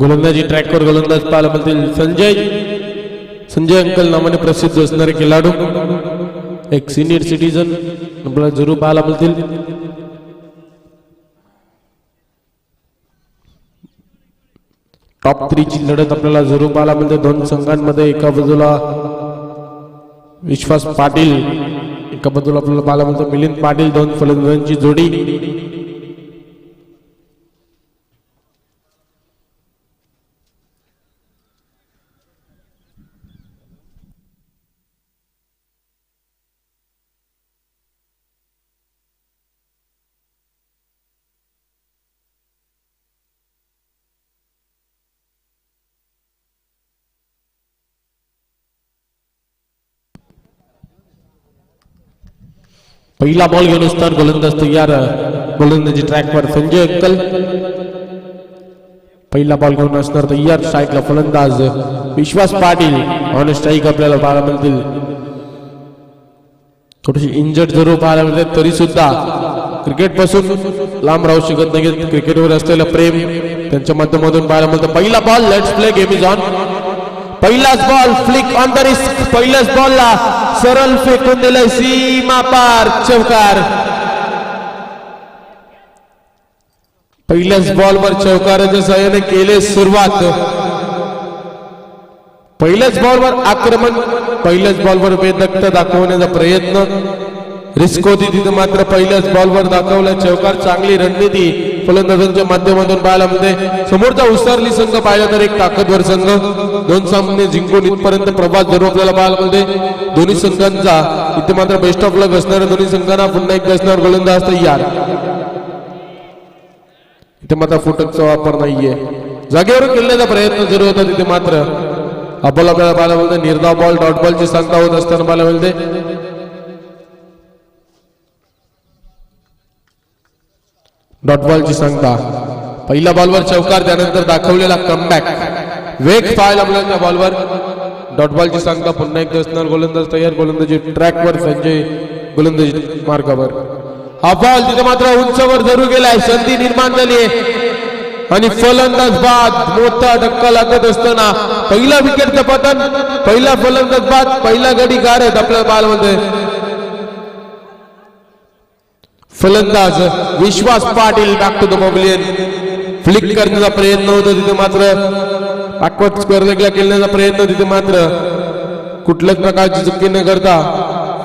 गोलंदाजी ट्रॅकवर गोलंदाज पाहायला मिळतील. संजय. संजय अंकल नावाने प्रसिद्ध असणारे खेळाडू एक सिनियर सिटीजन आपल्याला जरूर पाहायला मिळतील. टॉप थ्रीची लढत आपल्याला जरूर पाहायला मिळते. दोन संघांमध्ये एका बाजूला विश्वास पाटील एका बाजूला आपल्याला पाहायला मिळतो. मिलिंद पाटील दोन फलंदाजांची जोडी. पहिला बॉल घेऊन असतात गोलंदाज तयार. गोलंदाजी ट्रॅकवर संजय अंकल. पहिला बॉल घेऊन असणार तयार स्ट्राईकला फलंदाज. विश्वास पाटील ऑन स्ट्राईक आपल्याला पाहायला मिळतील. थोडीशी इंजर्ड जरूर पाहायला मिळते तरी सुद्धा क्रिकेटपासून लांब राहू शकत नाही क्रिकेटवर असलेलं प्रेम त्यांच्या माध्यमातून पाहायला मिळतं. पहिला ball let's play game is on पहिलाच ball flick on the risk पहिल्याच बॉलला सरळ फेकून दिलं सीमा पार चौकार. पहिल्याच बॉलवर चौकाराच्या सहाय्याने केले सुरुवात. पहिल्याच बॉलवर आक्रमण. पहिल्याच बॉलवर वेदक्त दाखवण्याचा प्रयत्न. रिस्क होती तिथं मात्र पहिल्याच बॉलवर दाखवला. चौकार चांगली रणनीती. फलंदाजांच्या माध्यमातून पाहायला मिळते. समोरचा उसारली संघ पाहिला तर एक ताकदवर संघ. दोन सामने जिंकून इथपर्यंत प्रवास जरूर आपल्याला पाहायला मिळते. दोन्ही संघांचा इथे मात्र बेस्ट ऑफ लक असणाऱ्या दोन्ही संघांना पुन्हा एक असणार गोलंदाज तयार. इथे मात्र फुटकचा वापर नाहीये. जागेवर खेळण्याचा प्रयत्न जरूर होता तिथे मात्र. अबोल आपल्याला पाहायला मिळते. निर्धाव बॉल डॉट बॉलची सांगता होत असताना पाहायला मिळते. डॉट बॉलची सांगता पहिल्या बॉलवर चौकार त्यानंतर दाखवलेला कमबॅक वेग पाहायला मिळेल त्या बॉलवर डॉट बॉलची सांगता पुन्हा एकदा असणार गोलंदाज तयार. गोलंदाजी ट्रॅकवर संजय गोलंदाजी मार्गावर. हा बॉल तिथे मात्र उंचवर जरूर गेलाय. संधी निर्माण झाली आहे. आणि फलंदाज बाद मोठा धक्का लागत असताना पहिला विकेटचं पतन पहिला फलंदाज बाद पहिला गडी गारत आपल्या बालमध्ये फलंदाज Vishwas Patil back to the pavilion flick करण्याचा प्रयत्न होतो तिथे मात्र. बॅकवर्ड स्क्वेअर खेळण्याचा प्रयत्न तिथे मात्र. कुठल्याच प्रकारची चुकी न करता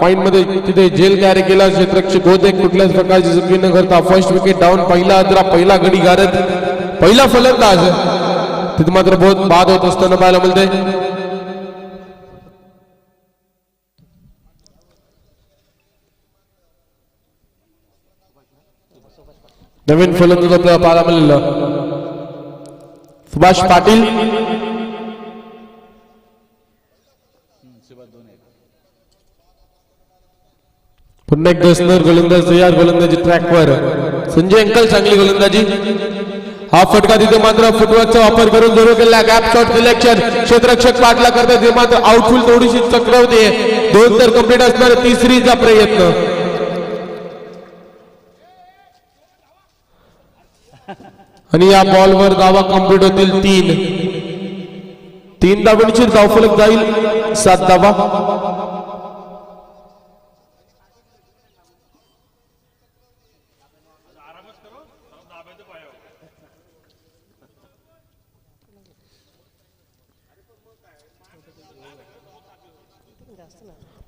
पॉइंटमध्ये तिथे जेल कॅरी केला. क्षेत्रक्षक होते कुठल्याच प्रकारची चुकी न करता फर्स्ट विकेट डाऊन पहिला अदरा पहिला गडी गारत पहिला फलंदाज. तिथे मात्र बहुत बाद होत असताना पाहायला मिळते नवीन फलंदाज आपल्याला पाहायला मिळालेलं सुभाष पाटील. पुन्हा एक दसनर गोलंदाज तयार गोलंदाजी ट्रॅकवर संजय अंकल चांगली गोलंदाजी हा फटका तिथे मात्र फुटवर्कचा वापर करून जरूर केला. गॅप शॉट सिलेक्शन क्षेत्ररक्षक पाठला करतात ते मात्र आउटफुल थोडीशी चक्र होते दोन तर कंप्लीट असणार. तिसरीचा प्रयत्न. आणि या बॉलवर धावा कंप्लीट होतील तीन. तीन धावांची धावफलक जाईल. सात धावा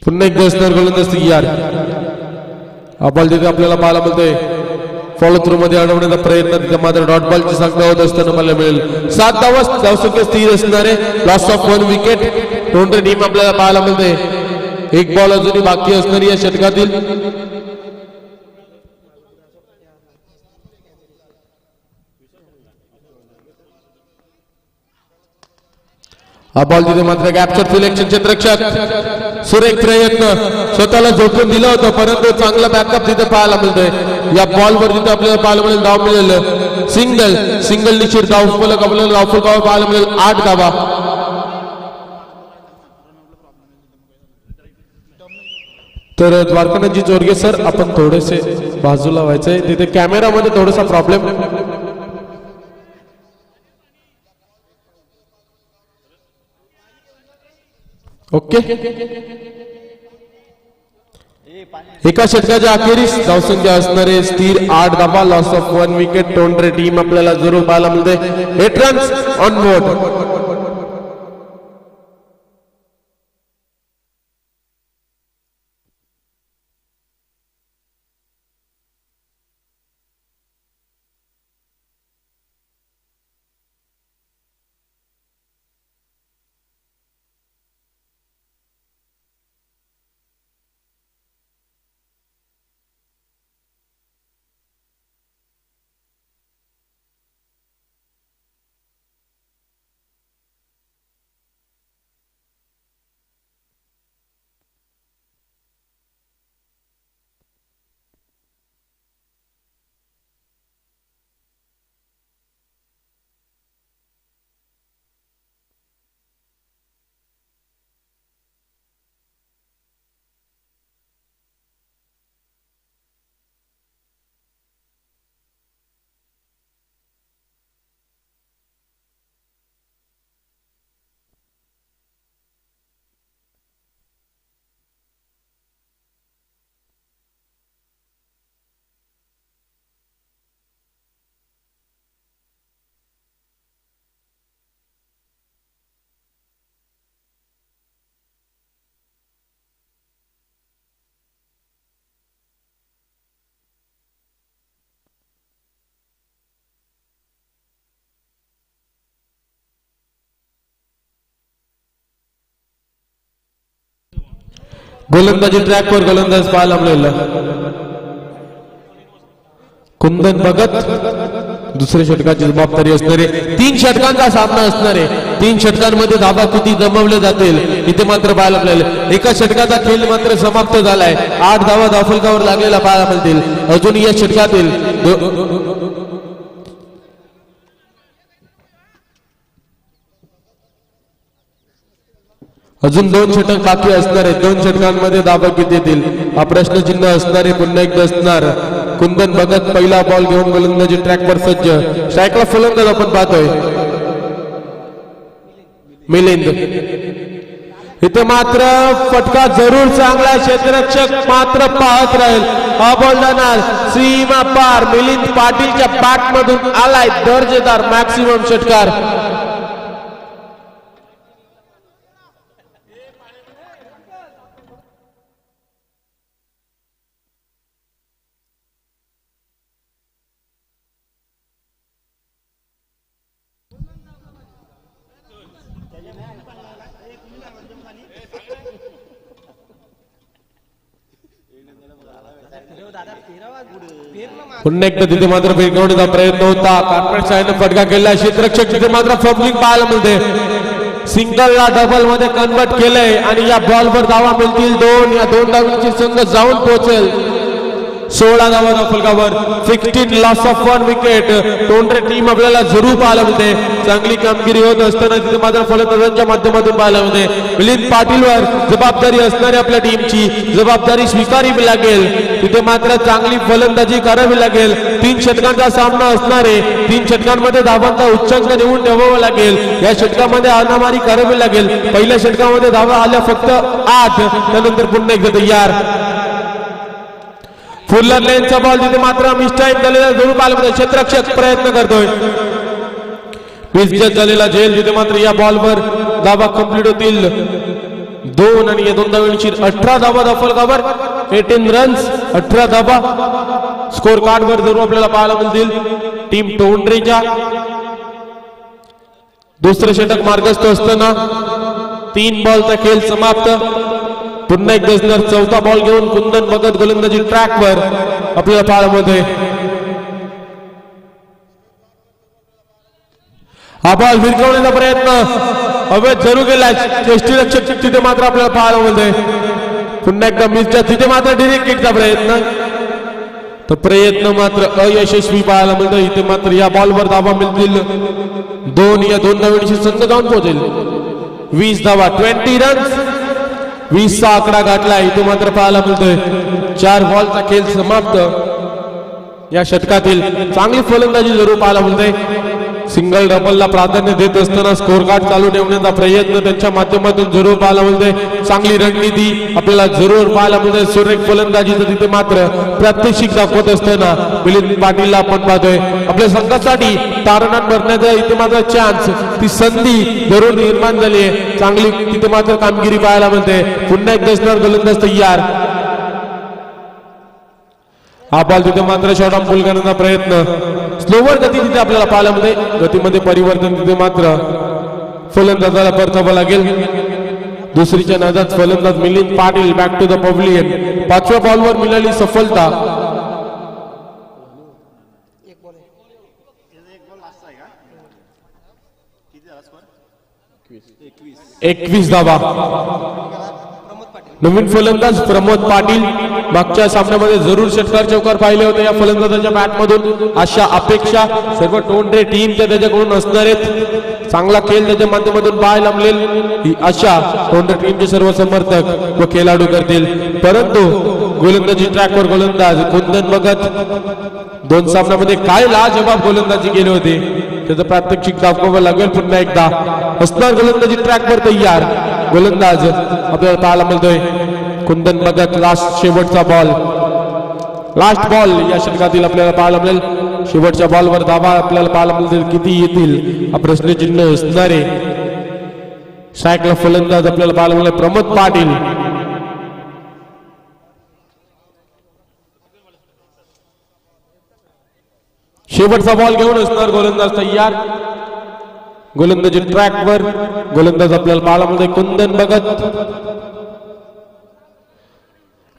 पुन्हा एक असणार गोलंदाज तयार हा बॉल तिथे आपल्याला पाहायला मिळतोय. फॉलो थ्रू मध्ये अडवण्याचा प्रयत्न तिथे मात्र डॉट बॉलची संख्या होत असताना मला मिळेल सात धावा धावसंख्या स्थिर असणारे लॉस ऑफ वन विकेट दोन टीम आपल्याला पाहायला मिळते एक बॉल अजूनही बाकी असणारी या षटकातील हा बॉल तिथे मात्र गॅपचर सिलेक्शन क्षेत्ररक्षक सुरेख प्रयत्न स्वतःला झोपून दिलं होतं परंतु चांगला बॅकअप तिथे पाहायला मिळतोय. या बॉलवर तिथे आपल्याला पाहायला मिळेल धाव मिळेल. सिंगल सिंगल निश्चित धाव फलक आपल्याला धावफल गाव पाहायला मिळेल. आठ धावा. तर द्वारकानाथजी जोडगे सर आपण थोडेसे बाजूला व्हायचंय. तिथे कॅमेरामध्ये थोडासा प्रॉब्लेम ओके? एका षटकाच्या अखेरीस धावसंख्या असणारे स्थिर आठ धाबा loss of one wicket Tondare team आपल्याला जरूर पाहायला मिळते एट रन्स ऑन बोर्ड गोलंदाजी ट्रॅकवर गोलंदाज पाहायला मिळेल कुंदन भगत दुसऱ्या षटकाची जबाबदारी असणारे. तीन षटकांचा सामना असणारे. तीन षटकांमध्ये धाबा किती जमवले जातील इथे मात्र पाहायला मिळेल. एका षटकाचा खेळ मात्र समाप्त झालाय. आठ धावा धावफलकावर लागलेला पाहायला मिळतील. अजून या षटकातील अजून दोन षटक बाकी असणार आहेत. दोन षटकांमध्ये दाबा किती येतील? हा प्रश्नचिन्ह असणारे पुन्हा एकदा असणार. कुंदन भगत पहिला बॉल घेऊन गोलंदाजी ट्रॅकवर सज्ज. स्ट्राईकला फलंदाज आपण पाहतोय. मिलिंद. इथे मात्र फटका जरूर चांगला क्षेत्ररक्षक मात्र पाहत राहील. हा बॉल जाणार. सीमा पार. मिलिंद पाटीलच्या बॅट मधून आलाय. दर्जेदार मॅक्सिमम षटकार. पुन्हा एकदा तिथे मात्र फेकवण्याचा प्रयत्न होता. कार्पेट साईडनं फटका केला. क्षेत्ररक्षक तिथे मात्र फबलिंग पाहायला मिळते. सिंगलला डबलमध्ये कन्वर्ट केलंय. आणि या बॉलवर धावा मिळतील दोन. या दोन धावांची संघ जाऊन पोहोचेल. सोळा धावा फलकावर sixteen loss of one wicket Tondare team आपल्याला जरूर पाहायला मिळते. चांगली कामगिरी होत असताना तिथे मात्र फलंदाजांच्या माध्यमातून पाहायला मिळते. मिलिंद पाटीलवर जबाबदारी असणारी आपल्या टीमची जबाबदारी स्वीकारावी लागेल. तिथे मात्र चांगली फलंदाजी करावी लागेल. तीन षटकांचा सामना असणारे तीन षटकांमध्ये धावांचा उच्चांक देऊन ठेवावा लागेल. या षटकामध्ये अनामारी करावी लागेल. पहिल्या षटकामध्ये धावा आल्या फक्त आठ. त्यानंतर पुन्हा एकदा तयार. फुल्लर लेनचा बॉल तिथे मात्र मिसटाईम झालेला जरूर पाहायला मिळतो क्षेत्ररक्षक प्रयत्न करतोय. मिसजत झालेला झेल तिथे मात्र या बॉलवर धावा कंप्लीट होतील. दोन आणि या दोन धावांची अठरा धावा दाफलकावर एटीन रन्स अठरा धावा. स्कोर कार्ड वर जरूर आपल्याला पाहायला मिळतील. टीम टोंडरेच्या दुसरं षटक मार्गस्थ असताना तीन बॉलचा खेळ समाप्त. पुन्हा एकदा असणार चौथा बॉल घेऊन कुंदन भगत गोलंदाजी ट्रॅकवर आपल्याला पाळमध्ये. हा बॉल विरकवण्याचा प्रयत्न. अवैध जरूर केला रक्षक तिथे मात्र आपल्याला पाळमध्ये. पुन्हा एकदा मिसच्या तिथे मात्र डिरेक्ट किटचा प्रयत्न. तर प्रयत्न मात्र अयशस्वी पाहायला मिळतो. इथे मात्र या बॉलवर धावा मिळतील. दोन या दोन धावांशी संघ जाऊन पोहोचेल. वीस धावा ट्वेंटी रन्स वीसचा आकडा गाठला इथे मात्र पाहायला मिळतोय. चार बॉलचा खेळ समाप्त. या षटकातील चांगली फलंदाजी जरूर पाहायला मिळते सिंगल डबलला प्राधान्य देत असताना स्कोर कार्ड चालू ठेवण्याचा प्रयत्न त्यांच्या माध्यमातून जरूर पाहायला मिळते चांगली रणनीती आपल्याला जरूर पाहायला मिळते सुरेख फलंदाजीचं तिथे मात्र प्रात्यक्षिक दाखवत असताना मिलिंद पाटीलला आपण पाहतोय. आपल्या संघासाठी तारणात भरण्याचा इथे मात्र चान्स ती संधी जरूर निर्माण झाली आहे. चांगली तिथे मात्र कामगिरी पाहायला मिळते. पुन्हा एकदा गोलंदाज तयार. हा बॉल तिथे मात्र शॉर्ट ऑन पुल करण्याचा प्रयत्न. स्लोवर गती तिथे आपल्याला पाहायला मिळते. गतीमध्ये परिवर्तन तिथे मात्र फलंदाजाला परतावं लागेल. दुसरीच्या नादात फलंदाज Milind Patil back to the pavilion पाचव्या बॉलवर मिळाली सफलता. एकवीस धावा. नवीन फलंदाज प्रमोद पाटील मागच्या सामन्यामध्ये जरूर षटकार चौकार पाहिले होते या फलंदाजाच्या बॅट मधून अशा अपेक्षा सर्व टोंडरे टीमच्या त्याच्याकडून असणार आहेत. चांगला खेळ त्याच्या माध्यमातून पाहायला मिळेल. ही आशा टोंडरे टीमचे सर्व समर्थक व खेळाडू करतील. परंतु गोलंदाजी ट्रॅकवर गोलंदाज कुंदन बघत दोन सामन्यामध्ये काय लाजबाब गोलंदाजी केली होती. त्याचं प्रात्यक्षिक दाखवावं लागेल पुन्हा एकदा. असणार गोलंदाजी ट्रॅकवर तयार. गोलंदाज आपल्याला पाहायला मिळतोय. कुंदन भगत लास्ट शेवटचा बॉल लास्ट बॉल या षटकातील आपल्याला पाहायला मिळेल. शेवटच्या बॉलवर धावा आपल्याला पाहायला मिळतील. किती येतील? हा प्रश्नचिन्ह असणारे. सायकला फलंदाज आपल्याला पाहायला मिळेल. प्रमोद पाटील. शेवटचा बॉल घेऊन असणार गोलंदाज तयार. गोलंदाजी ट्रॅकवर गोलंदाज आपल्याला बाळामध्ये कुंदन बघत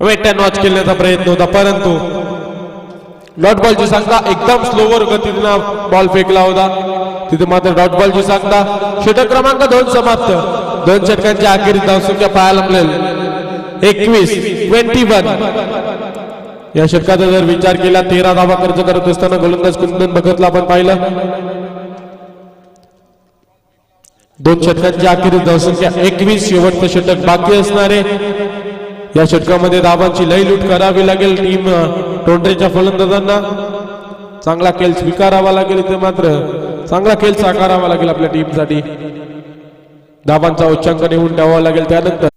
वेट अँड वॉच खेळण्याचा प्रयत्न होता परंतु डॉट बॉलची सांगता एकदम स्लोवर गतीनं बॉल फेकला होता. तिथे मात्र डॉट बॉलची सांगता षटक क्रमांक दोन समाप्त. दोन षटकांच्या अखेरीस धावसंख्या पाहायला मिळेल. एकवीस ट्वेंटी वन या षटकाचा जर विचार केला तेरा धावा खर्च करत असताना गोलंदाज कुंदन बघतला आपण पाहिलं. दोन षटकांच्या अखेरीस धावसंख्या एकवीस शेवटचं षटक बाकी असणारे या षटकामध्ये दाबांची लई लूट करावी लागेल टीम टोंडरेच्या फलंदाजांना. चांगला खेळ स्वीकारावा लागेल इथे मात्र. चांगला खेळ साकारावा लागेल आपल्या टीमसाठी दाबांचा उच्चांक नेऊन ठेवावा लागेल त्यानंतर.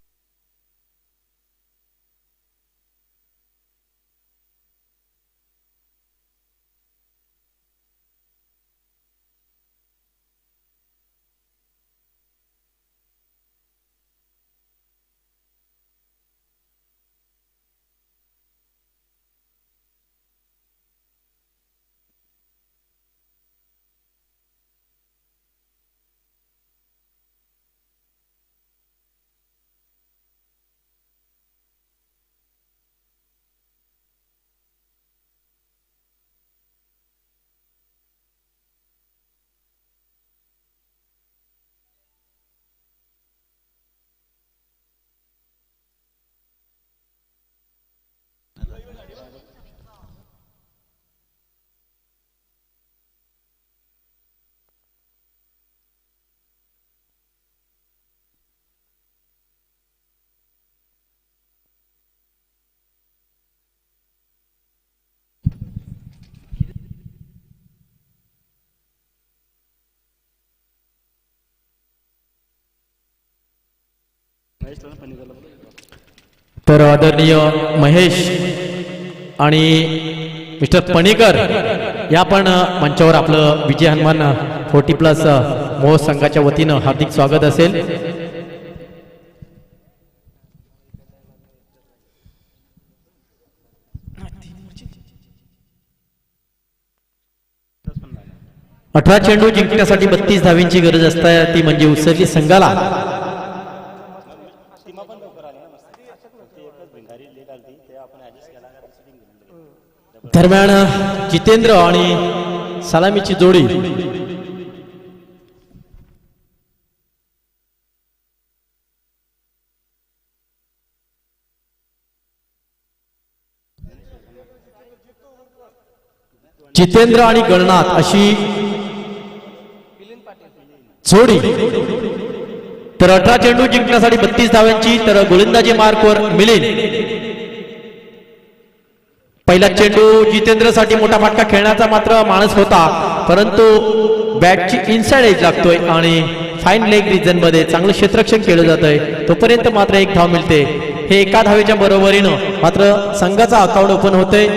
तर आदरणीय महेश आणि मिस्टर पणेकर या पण मंचावर आपलं विजय हनुमान फोर्टी प्लस मोह संघाच्या वतीनं हार्दिक स्वागत असेल. अठरा चेंडू जिंकण्यासाठी बत्तीस धावींची गरज असते ती म्हणजे उत्सर्जित संघाला. दरम्यान जितेंद्र आणि सलामीची जोडी. जितेंद्र आणि गणनाथ अशी जोडी. तर अठरा चेंडू जिंकण्यासाठी बत्तीस धाव्यांची तर गोलंदाजी मार्कवर मिलिंद. पहिला चेंडू जितेंद्रसाठी मोठा फटका खेळण्याचा मात्र माणूस होता. परंतु बॅटची इनसाइड एज लागतोय आणि फाईन लेग रिजनमध्ये चांगलं क्षेत्रक्षण केलं जात आहे तोपर्यंत मात्र एक धाव मिळते. हे एका धावेच्या बरोबरीनं मात्र संघाचा अकाउंट ओपन होतोय.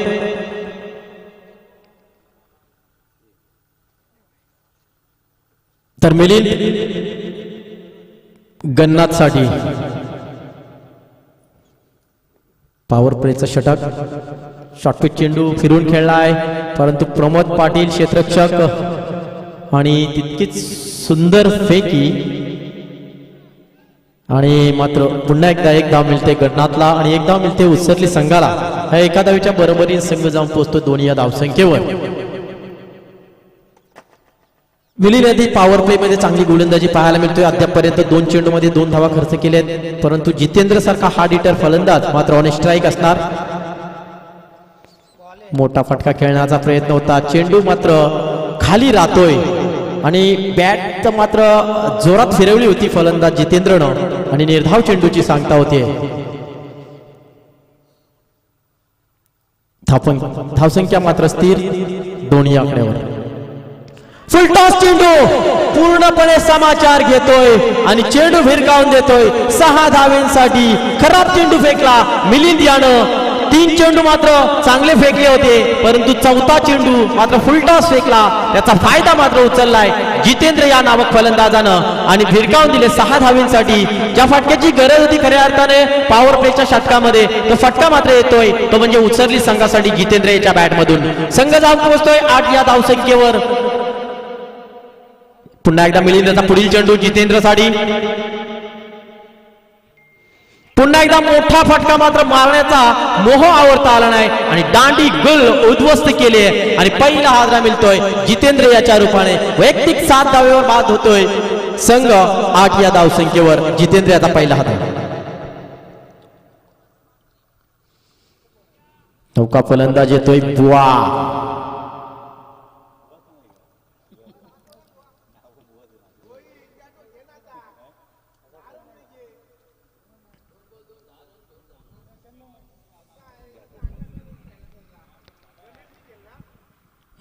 तर मिलिंद गन्नाथसाठी. पॉवर प्लेचा षटक. शॉर्टपिच चेंडू फिरून खेळलाय. परंतु प्रमोद पाटील क्षेत्रक्षक आणि तितकीच सुंदर फेकी. आणि मात्र पुन्हा एकदा एक धाव मिळते गणनाथला आणि एक धाव मिळते उत्सरली संघाला. ह्या एका धावीच्या बरोबरीने संघ जाऊन पोहोचतो दोन्ही या धावसंख्येवर. मिली नदी पॉवर प्ले मध्ये चांगली गोलंदाजी पाहायला मिळतोय. अद्यापपर्यंत दोन चेंडू मध्ये दोन धावा खर्च केल्यात. परंतु जितेंद्र सारखा हार्ड हिटर फलंदाज मात्र ऑन स्ट्राईक असणार. मोठा फटका खेळण्याचा प्रयत्न होता. चेंडू मात्र खाली राहतोय. आणि बॅट तर मात्र जोरात फिरवली होती फलंदाज जितेंद्रनं. आणि निर्धाव चेंडूची सांगता होती. धापन धावसंख्या मात्र स्थिर दोन्ही आकड्यावर. फुलटॉस चेंडू! पूर्णपणे समाचार घेतोय आणि चेंडू फिरकावून देतोय. सहा धावेंसाठी खराब चेंडू फेकला. मिलिंद यानं तीन चेंडू मात्र चांगले फेकले होते परंतु चौथा चेंडू मात्र फुलटास फेकला. त्याचा फायदा मात्र उचललाय जितेंद्र या नामक फलंदाजानं. आणि भिरकावून दिले सहा धावींसाठी. ज्या फटक्याची गरज होती खऱ्या अर्थाने पॉवर प्लेच्या षटकामध्ये तो फटका मात्र येतोय. तो म्हणजे उचलली संघासाठी जितेंद्र याच्या बॅटमधून. संघ जाऊन पोहोचतोय आठ या धावसंख्येवर. पुन्हा एकदा मिलिंदचा पुढील चेंडू जितेंद्रसाठी पुन्हा एकदा मोठा फटका मात्र मारण्याचा मोह आवडता आला नाही आणि दांडी गुल उद्ध्वस्त केली आहे. आणि पहिला हादरा मिळतोय जितेंद्र याच्या रूपाने. वैयक्तिक सात धावेवर बाद होतोय संघ आठ या धावसंख्येवर. जितेंद्र याचा पहिला हादरा. नौका फलंदाज येतोय बुवा.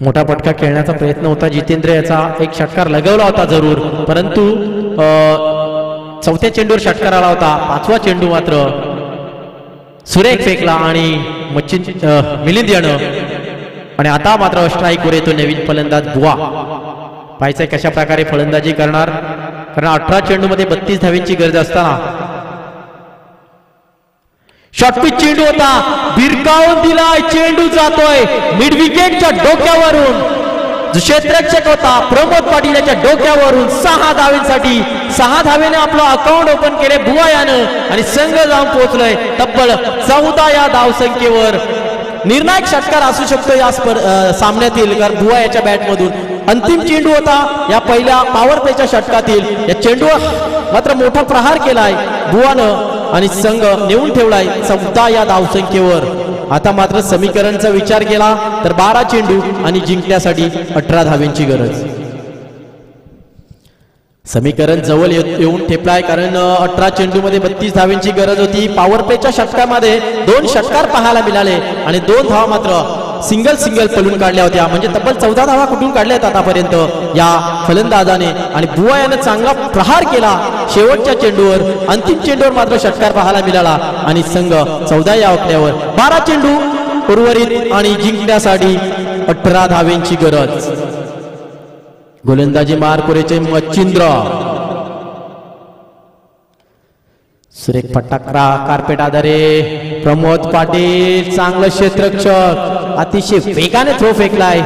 मोठा फटका खेळण्याचा प्रयत्न होता. जितेंद्र याचा एक षटकार लगवला होता जरूर. परंतु चौथ्या चेंडूवर षटकार आला होता. पाचवा चेंडू मात्र सुरेख फेकला आणि मच्छिन मिलिंद यानं. आणि आता मात्र स्ट्राईकवर येतो नवीन फलंदाज बुवा. पाहायचंय कशा प्रकारे फलंदाजी करणार. कारण अठरा चेंडूमध्ये बत्तीस धावींची गरज असताना शॉर्टपिच चेंडू होता. भिरकावून दिलाय चेंडू जातोय. मिड विकेटच्या डोक्यावरून. जो क्षेत्ररक्षक होता प्रमोद पाटील याच्या डोक्यावरून सहा धावेसाठी. सहा धावेने आपलं अकाउंट ओपन केले बुवा यानं आणि संघ जाऊन पोहोचलोय. तब्बल चौदा या धावसंख्येवर. निर्णायक षटकार असू शकतो या स्पर्ध सामन्यातील कारण बुवा याच्या बॅटमधून अंतिम चेंडू होता. या पहिल्या पॉवर प्लेच्या षटकातील. या चेंडूवर मात्र मोठा प्रहार केलाय बुवानं आणि संघ नेऊन ठेवलाय चौदा या धावसंख्येवर. आता मात्र समीकरणचा विचार केला तर बारा चेंडू आणि जिंकण्यासाठी अठरा धावेंची गरज. समीकरण जवळ येऊन ठेपलाय कारण अठरा चेंडू मध्ये बत्तीस धावेंची गरज होती. पॉवर प्लेच्या षटकामध्ये दोन षटकार पाहायला मिळाले आणि दोन धावा मात्र सिंगल सिंगल पलून काढल्या होत्या. म्हणजे तब्बल चौदा धावा कुठून काढल्या आहेत आतापर्यंत? या फलंदाजाने आणि बुवा यानं चांगला प्रहार केला. शेवटच्या चेंडूवर अंतिम चेंडूवर मात्र षटकार पाहायला मिळाला. आणि संघ चौदा या आकड्यावर. बारा चेंडू उर्वरित आणि जिंकण्यासाठी अठरा धावेंची गरज. गोलंदाजी मारपुरेचे मच्छिंद्र. सुरेख फटाकरा कार्पेट आधारे. प्रमोद पाटील चांगलं क्षेत्रक्षक अतिशय वेगाने थ्रो फेकलाय.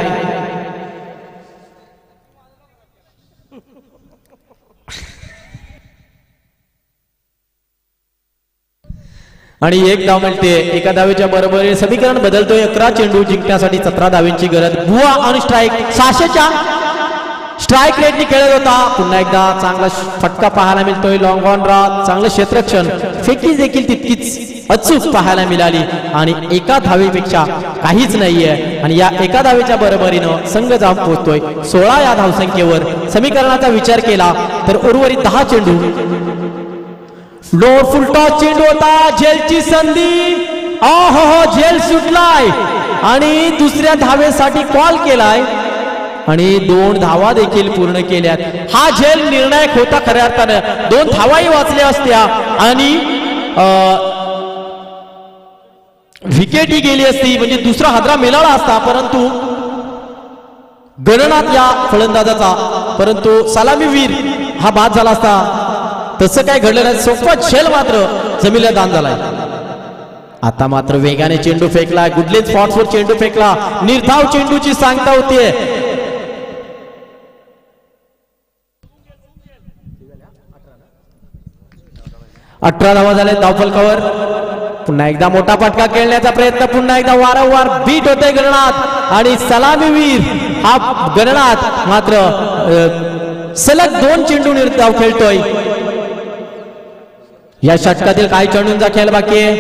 आणि एक धाव मिळते. एका धावेच्या बरोबरीने समीकरण बदलतोय. अकरा चेंडू जिंकण्यासाठी सतरा धावेंची गरज. भुवा ऑन स्ट्राईक सहाशेच्या स्ट्राईक रेटनी खेळत होता. पुन्हा एकदा चांगला फटका पाहायला मिळतोय. लॉंग ऑन रॉ चांगलं क्षेत्रक्षण फेकी देखील तितकीच अचूक पाहायला मिळाली. आणि एका धावेपेक्षा काहीच नाहीये. आणि या एका धावेच्या बरोबरीनं संघ जाऊन पोहोचतोय. सोळा या धावसंख्येवर. समीकरणाचा विचार केला तर उर्वरित दहा चेंडू. लोड फुलटॉस चेंडू होता. झेलची संधी. हो झेल सुटलाय. आणि दुसऱ्या धावेसाठी कॉल केलाय. आणि दोन धावा देखील पूर्ण केल्यात. हा झेल निर्णायक होता खऱ्या अर्थानं. दोन धावाही वाचल्या असत्या आणि विकेट ही गेली असती. म्हणजे दुसरा हादरा मिळाला असता. परंतु गणनात या फलंदाजाचा. परंतु सलामीवीर हा बाद झाला असता. तसं काय घडलं नाही. सोपा झेल मात्र जमिनीला दान झालाय. आता मात्र वेगाने चेंडू फेकला. गुडलेन स्पॉट्सवर चेंडू फेकला. निर्धाव चेंडूची सांगता होतीये. अठरा धावा झाले धावफलकावर पुन्हा एकदा मोठा फटका खेळण्याचा प्रयत्न पुन्हा एकदा वारंवार बीट होते गणनात. आणि सलामीवीर हा गणनात मात्र सलग दोन चेंडू निर्धाव खेळतोय. या षटकातील काही चेंडूंचा खेळ बाकी आहे.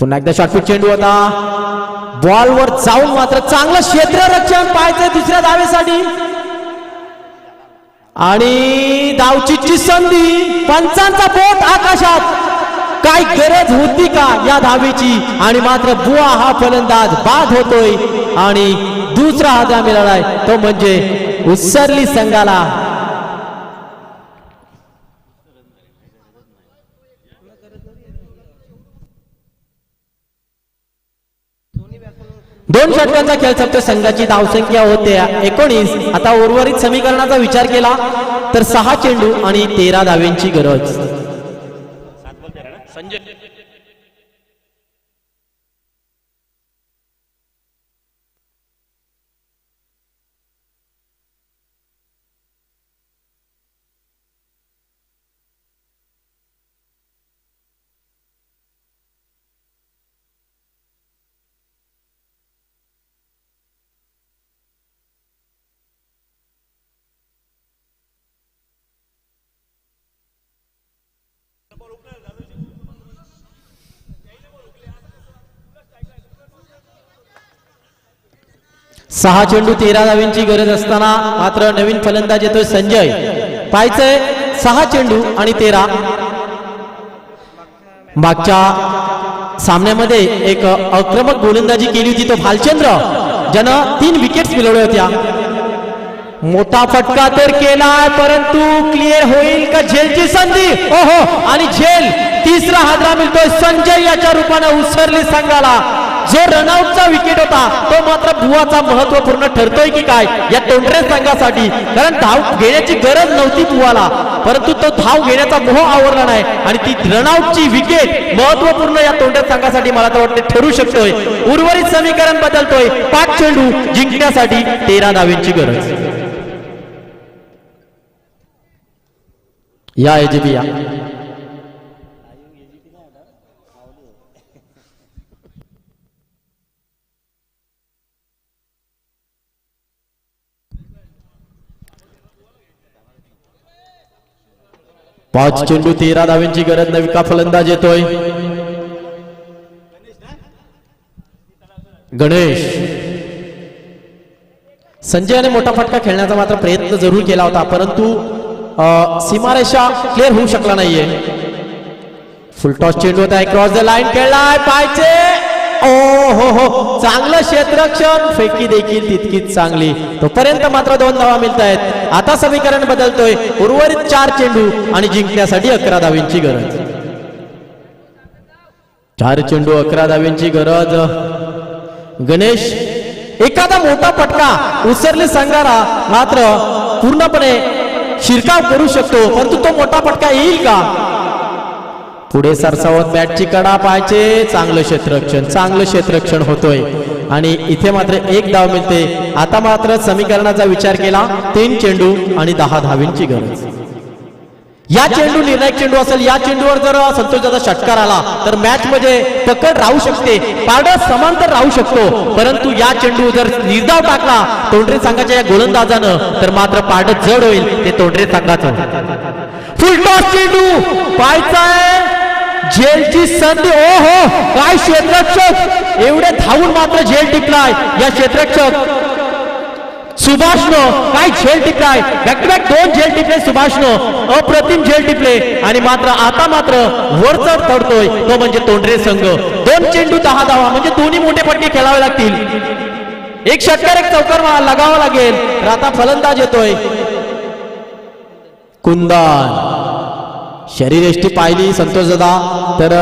पुन्हा एकदा शॉर्टफिट चेंडू होता. बॉलवर जाऊन मात्र चांगलं क्षेत्ररक्षण पाहायचंय दुसऱ्या धावेसाठी. आणि धावचीची संधी पंचांचा बोट आकाशात. काय गरज होती का या धावीची? आणि मात्र बुवा हा फलंदाज बाद होतोय. आणि दुसरा हादा मिळालाय तो म्हणजे उत्सरली संघाला दोन षटकांचा खेळ संपतो संघाची धावसंख्या होते. एकोणीस. आता उर्वरित समीकरणाचा विचार केला तर सहा चेंडू आणि तेरा धाव्यांची गरज. सहा चेंडू तेरा धाव्यांची गरज असताना मात्र नवीन फलंदाज येतोय संजय. पाहायचंय सहा चेंडू आणि तेरा. मागच्या सामन्यामध्ये एक आक्रमक गोलंदाजी केली होती तो भालचंद्र ज्यानं तीन विकेट्स मिळवल्या होत्या. मोठा फटका तर केला परंतु क्लिअर होईल का झेलची संधी? ओहो आणि झेल तिसरा हादरा मिळतोय. संजय याच्या रूपाने उसरली संघाला. जो रनआउटचा विकेट होता तो मात्र भुवाचा महत्त्वपूर्ण ठरतोय की काय? या तोंडरे संघासाठी. कारण धाव घेण्याची गरज नव्हती भुवाला परंतु तो धाव घेण्याचा मोह आवरला नाही. आणि ती रनआउटची विकेट महत्त्वपूर्ण या तोंडरे संघासाठी मला तर वाटते ठरू शकतोय. उर्वरित समीकरण बदलतोय. पाच चेंडू जिंकण्यासाठी तेरा धावेंची गरज. या एजीपी या. पाच चेंडू तेरा धाव्यांची गरज नविका फलंदाज येतोय. गणेश. संजयने मोठा फटका खेळण्याचा मात्र प्रयत्न जरूर केला होता परंतु सीमारेषा क्लिअर होऊ शकला नाहीये. फुलटॉस चेंडू होता क्रॉस द लाईन खेळलाय. पायचे ओ हो हो. चांगलं क्षेत्रक्षण फेकी देखील तितकीच चांगली. तोपर्यंत मात्र दोन धावा मिळत आहेत आता समीकरण बदलतोय. उर्वरित चार चेंडू आणि जिंकण्यासाठी अकरा धावींची गरज. चार चेंडू अकरा धावींची गरज. गणेश एखादा मोठा पटका उसरले संघाला मात्र पूर्णपणे शिरकाव करू शकतो परंतु तो मोठा फटका येईल का? पुढे सरसावत बॅटची कडा पाहायचे. चांगलं क्षेत्ररक्षण चांगलं क्षेत्ररक्षण होतोय. आणि इथे मात्र एक धाव मिळते. आता मात्र समीकरणाचा विचार केला तीन चेंडू आणि दहा धावींची गरज. या चेंडू निर्णायक चेंडू असेल या चेंडूवर जर संतोष षटकार आला तर मॅच मध्ये पकड राहू शकते पारड समांतर राहू शकतो. परंतु या चेंडू जर निर्धाव टाकला तोंडरे संघाच्या या गोलंदाजानं तर मात्र पारड जड होईल ते तोंडरे संघाचं. फुलटॉस चेंडू पाहायचाय झेलची संधी ओ हो काय क्षेत्रक्षक एवढे धावून मात्र झेल टिकलाय. या क्षेत्रक्षक सुभाषनो काय झेल टिपलाय? बॅक टू बॅक दोन झेल टिपले सुभाषनो. अप्रतिम झेल टिपले आणि मात्र आता मात्र वर चढ तो म्हणजे तोंडरे संघ. दोन चेंडू दहा धावा म्हणजे दोन्ही मोठे फटके खेळावे लागतील. एक षटकार एक चौकार लगावा लागेल. तर आता फलंदाज येतोय. कुंदा शरीरयष्टी पाहिली संतोष दादा. तर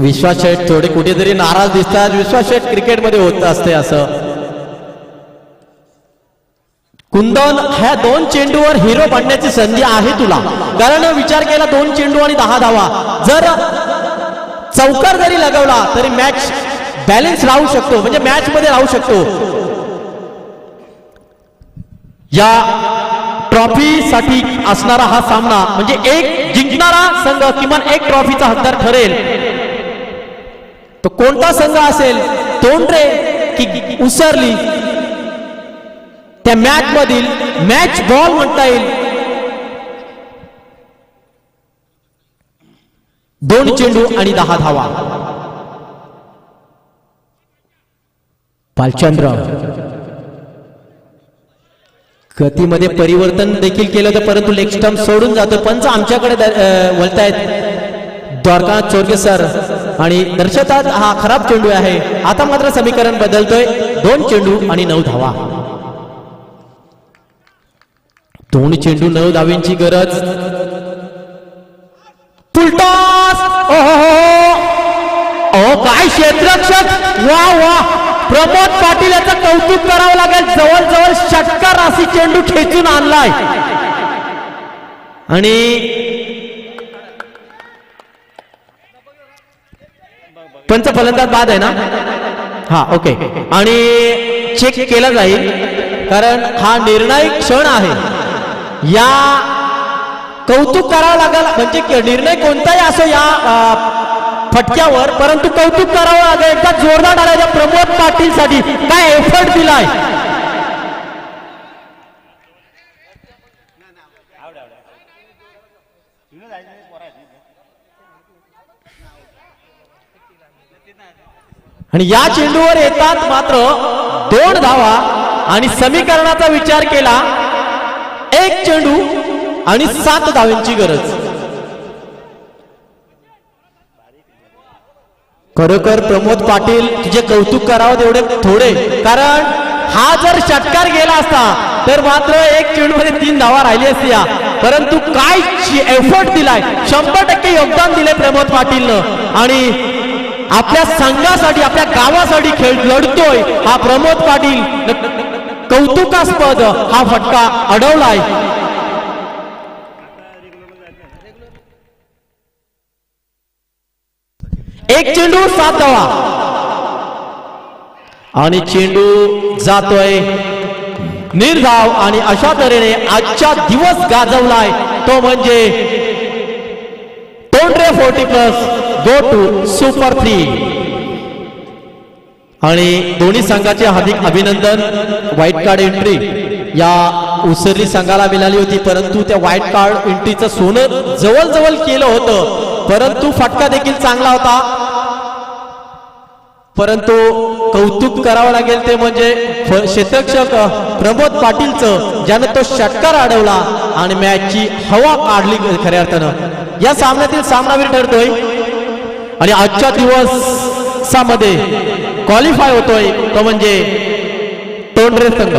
विश्वास शेठ थोडे कुठेतरी नाराज दिसतात. विश्वास शेठ क्रिकेटमध्ये होत असते असं. कुंदन ह्या दोन चेंडूवर हिरो बनण्याची संधी आहे तुला. कारण विचार केला दोन चेंडू आणि दहा धावा. जर चौकार जरी लगवला तरी मॅच बॅलेन्स राहू शकतो. म्हणजे मॅच मध्ये राहू शकतो. या ट्रॉफी साठी असणारा हा सामना म्हणजे एक जिंकणारा संघ किमान एक ट्रॉफीचा हद्दार ठरेल. तो कोणता संघ असेल? तोंडरे की उसरली. त्या मॅच मधील मॅच बॉल म्हणता येईल. दोन चेंडू आणि दहा धावा. पालचंद्र. गतीमध्ये परिवर्तन देखील केलं होतं परंतु लेग स्टम्प सोडून जातो. पंच आमच्याकडे वळतायत. द्वारका चोरगे सर. आणि दर्शतात हा खराब चेंडू आहे. आता मात्र समीकरण बदलतोय. दोन चेंडू आणि नऊ धावा. दोन चेंडू नऊ धावींची गरज. फुलटॉस ओ काय क्षेत्रक्षक वा वा! प्रमोद पाटील याचं कौतुक करावं लागेल. जवळजवळ षटकार अशी चेंडू खेचून आणलाय. आणि पंच फलंदाज बाद आहे ना? हा ओके आणि चेक केला जाईल कारण हा निर्णायक क्षण आहे. या कौतुक करावं लागेल म्हणजे निर्णय कोणताही असो या फटक्यावर परंतु कौतुक करावं लागेल. एकदा जोरदार आल्याच्या प्रमोद पाटील साठी काय एफर्ट दिलाय? आणि या चेंडूवर येतात मात्र दोन धावा आणि समीकरणाचा विचार केला. एक चेंडू आणि सात धाव्यांची गरज. खरोखर प्रमोद पाटील तुझे कौतुक करावं तेवढे थोडे कारण हा जर षटकार गेला असता तर मात्र एक चेंडूमध्ये तीन धावा राहिली असत्या. परंतु काय एफर्ट दिलाय? शंभर टक्के योगदान दिले प्रमोद पाटीलनं. आणि आपल्या संघासाठी आपल्या गावासाठी खेळ लढतोय. हा प्रमोद पाटील. कौतुकास्पद हा फटका अडवलाय. एक चेंडू सात धावा. आणि चेंडू जातोय निर्धाव आणि अशा तऱ्हेने आजचा दिवस गाजवलाय. तो म्हणजे Tondare forty plus. Go to super three आणि दोन्ही संघाचे हार्दिक अभिनंदन व्हाईट कार्ड एंट्री या उसरली संघाला मिळाली होती परंतु त्या व्हाईट कार्ड एंट्रीचं सोनं जवळजवळ केलं होतं. परंतु फटका देखील चांगला होता. परंतु कौतुक करावं लागेल ते म्हणजे फ- प्रमोद पाटीलचं ज्यानं तो षटकार अडवला आणि मॅचची हवा काढली खऱ्या अर्थानं. या सामन्यातील सामनावीर ठरतोय. आणि आजच्या दिवसामध्ये क्वालिफाय होतोय तो म्हणजे तोंडरे संघ.